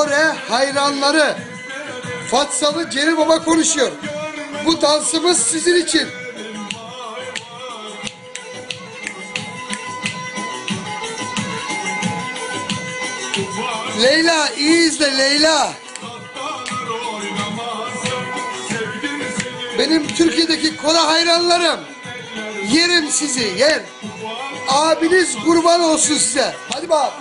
Kore hayranları. Fatsalı Ceri Baba konuşuyor. Bu dansımız sizin için. Leyla iyi izle Leyla. Benim Türkiye'deki kola hayranlarım. Yerim sizi yer. Abiniz kurban olsun size. Hadi bak.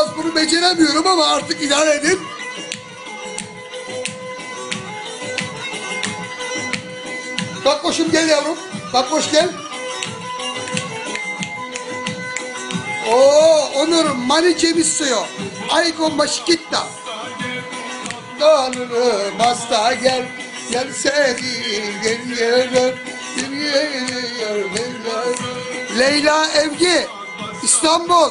Biraz bunu beceremiyorum ama artık idare edin. Bak koşum gel yavrum. Bak koş gel. Oo Onur mani ceviz suyu. Aygo maşkitta. Kanını basta gel. Gel seni gel gel gel Leyla Evgi İstanbul